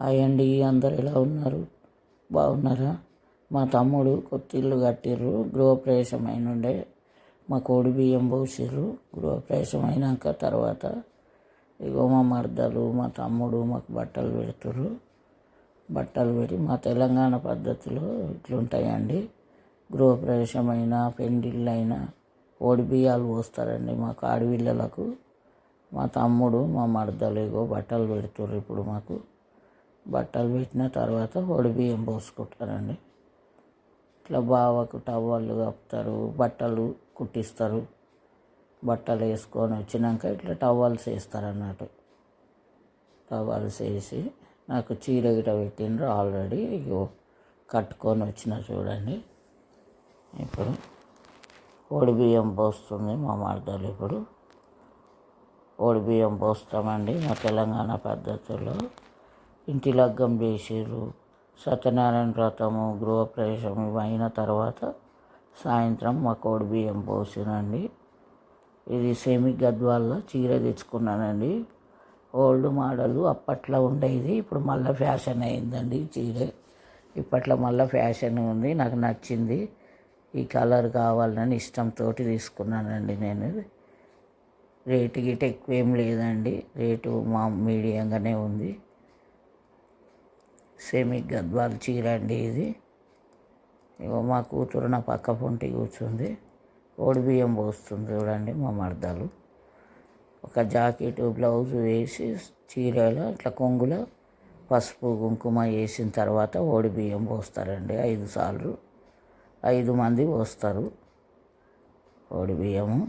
Hi అండి అందరు ఎలా ఉన్నారు? బాగున్నారా? మా తమ్ముడు కొత్త ఇల్లు కట్టిర్రు గృహప్రవేశం అయినుండే మా కోడి బియ్యం పోసిర్రు గృహప్రవేశం అయినాక తర్వాత ఇగో మా మర్దలు మా తమ్ముడు మాకు బట్టలు పెడుతుర్రు. బట్టలు పెట్టి మా తెలంగాణ పద్ధతిలో ఇట్లుంటాయండి. గృహప్రవేశం అయినా పెండిళ్ళు అయినా ఓడి బియ్యాలు పోస్తారండి మాకు ఆడపిల్లలకు మా తమ్ముడు మా మర్దలు ఇగో బట్టలు పెడుతుర్రు ఇప్పుడు మాకు. బట్టలు పెట్టిన తర్వాత ఒడి బియ్యం పోసుకుంటారండి. ఇట్లా బావకు టవళ్ళు కప్పుతారు బట్టలు కుట్టిస్తారు. బట్టలు వేసుకొని వచ్చినాక ఇట్లా టవల్స్ వేస్తారు అన్నట్టు టవల్స్ వేసి నాకు చీర గిట పెట్టిండ్రు ఆల్రెడీ. ఇగో కట్టుకొని వచ్చిన చూడండి. ఇప్పుడు వడి బియ్యం పోస్తుంది మా మరదలు ఇప్పుడు. ఓడి బియ్యం పోస్తామండి మా తెలంగాణ పద్ధతుల్లో. ఇంటి లగ్గం చేసిర్రు. సత్యనారాయణ వ్రతము గృహప్రవేశం అయిన తర్వాత సాయంత్రం మా కోడి బియ్యం పోసినండి. ఇది సెమి గద్వాల్లో చీర తెచ్చుకున్నానండి. ఓల్డ్ మోడల్ అప్పట్లో ఉండేది ఇప్పుడు మళ్ళీ ఫ్యాషన్ అయిందండి చీర. ఇప్పట్లో మళ్ళీ ఫ్యాషన్ ఉంది నాకు నచ్చింది. ఈ కలర్ కావాలని ఇష్టంతో తీసుకున్నానండి నేను. రేటు గిట ఎక్కువ ఏం లేదండి రేటు మా మీడియంగానే ఉంది. సెమీ గద్వాల్ చీర అండి ఇది. ఇగో మా కూతురు నా పక్క పొంటి కూర్చుంది. ఓడి బియ్యం పోస్తుంది చూడండి మా మర్దాలు. ఒక జాకెట్ బ్లౌజ్ వేసి చీరలో ఇట్లా కొంగులో పసుపు కుంకుమ వేసిన తర్వాత ఓడి బియ్యం పోస్తారండి. ఐదు సార్లు ఐదు మంది పోస్తారు ఓడి బియ్యము.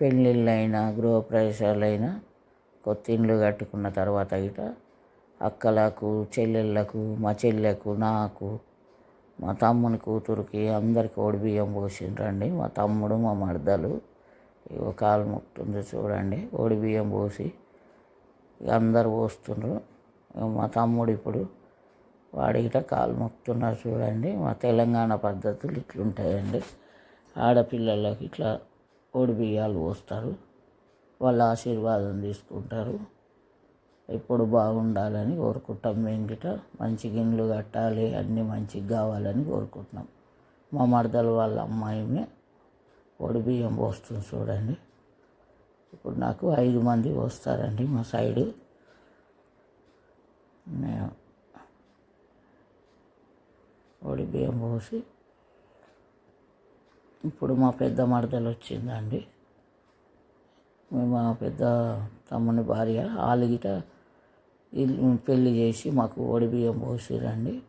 పెళ్ళిళ్ళైనా గృహప్రవేశాలైనా కొత్త ఇండ్లు కట్టుకున్న తర్వాత గిట అక్కలకు చెల్లెళ్ళకు మా చెల్లెకు నాకు మా తమ్ముని కూతురికి అందరికి ఓడి బియ్యం పోసిండ్రండి. మా తమ్ముడు మా మర్దలు. ఇగో కాలు ముక్తుంది చూడండి. ఓడి బియ్యం పోసి అందరు పోస్తుండ్రు. మా తమ్ముడు ఇప్పుడు వాడిగిట కాలు మొక్కుతున్నారు చూడండి. మా తెలంగాణ పద్ధతులు ఇట్లుంటాయండి. ఆడపిల్లలకు ఇట్లా ఓడి బియ్యాలు పోస్తారు. వాళ్ళ ఆశీర్వాదం తీసుకుంటారు. ఇప్పుడు బాగుండాలని కోరుకుంటాం. మేము గిట మంచి గిన్నెలు కట్టాలి అన్నీ మంచిగా కావాలని కోరుకుంటున్నాం. మా మరదలు వాళ్ళ అమ్మాయిమే పొడి బియ్యం పోస్తుంది చూడండి. ఇప్పుడు నాకు ఐదు మంది వస్తారండి మా సైడు. మేము పొడి బియ్యం పోసి ఇప్పుడు మా పెద్ద మరదలు వచ్చిందండి. మేము మా పెద్ద తమ్ముని భార్య వాళ్ళ గిట పెళ్ళి చేసి మాకు ఓడి బియ్యం పోసిరండి.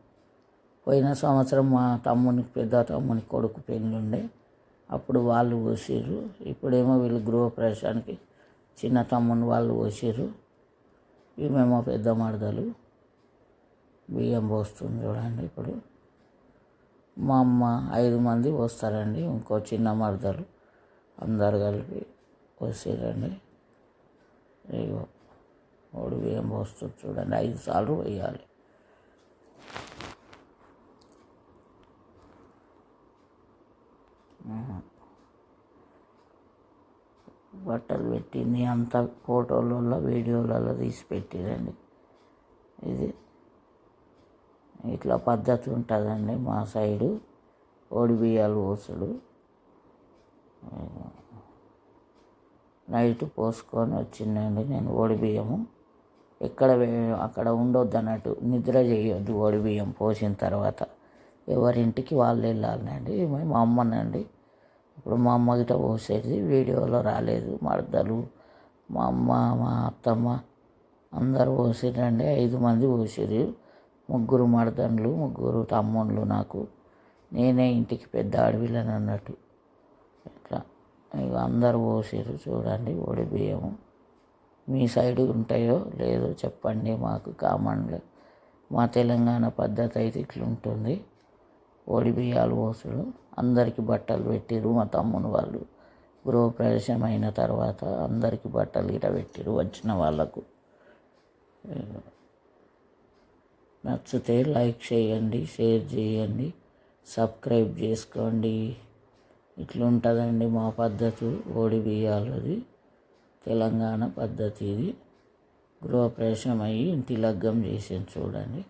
పోయిన సంవత్సరం మా తమ్మునికి పెద్ద తమ్ముని కొడుకు పెళ్ళి ఉండే అప్పుడు వాళ్ళు పోసిర్రు. ఇప్పుడేమో వీళ్ళు గృహప్రవేశానికి చిన్న తమ్ముని వాళ్ళు పోసిర్రు. ఇవేమో పెద్ద మడదలు బియ్యం పోస్తుంది చూడండి ఇప్పుడు. మా అమ్మ ఐదు మంది వస్తారండి ఇంకో చిన్న మరదలు అందరు కలిపి వస్తారండి ఇగో. మూడు బియ్యం పోస్తుంది చూడండి. ఐదు సార్లు వేయాలి. బట్టలు పెట్టింది అంత ఫోటోలలో వీడియోలలో తీసి పెట్టిరండి. ఇది ఇట్లా పద్ధతి ఉంటుందండి మా సైడు. ఓడి బియ్యాలు పోసుడు. నైట్ పోసుకొని వచ్చిందండి నేను ఓడి బియ్యము. ఎక్కడ అక్కడ ఉండొద్దు అన్నట్టు నిద్ర చేయొద్దు వడి బియ్యం పోసిన తర్వాత. ఎవరింటికి వాళ్ళు వెళ్ళాలండి మా అమ్మనండి. ఇప్పుడు మా అమ్మ గిట పోసేది వీడియోలో రాలేదు. మరదలు మా అమ్మ మా అత్తమ్మ అందరు పోసిరండి ఐదు మంది పోసిరు ముగ్గురు మడదండ్లు ముగ్గురు తమ్ముళ్ళు నాకు. నేనే ఇంటికి పెద్ద అడవిలని అన్నట్టు ఇట్లా ఇక అందరు పోసిరు చూడండి ఒడి బియ్యము. మీ సైడ్ ఉంటాయో లేదో చెప్పండి మాకు కామన్లో మా తెలంగాణ పద్ధతి అయితే ఇట్లుంటుంది. ఓడి బియ్యాలు పోసుడు. అందరికీ బట్టలు పెట్టిరు మా తమ్ముని వాళ్ళు. గృహప్రవేశం అయిన తర్వాత అందరికీ బట్టలు గిట పెట్టిరు వచ్చిన వాళ్ళకు. నచ్చితే లైక్ చేయండి షేర్ చేయండి సబ్స్క్రైబ్ చేసుకోండి. ఇట్లుంటుందండి మా పద్ధతి ఓడి బియ్యాలది. తెలంగాణ పద్ధతి ఇది గృహప్రవేశం అయ్యి ఇంటి లగ్గం చేసింది చూడండి.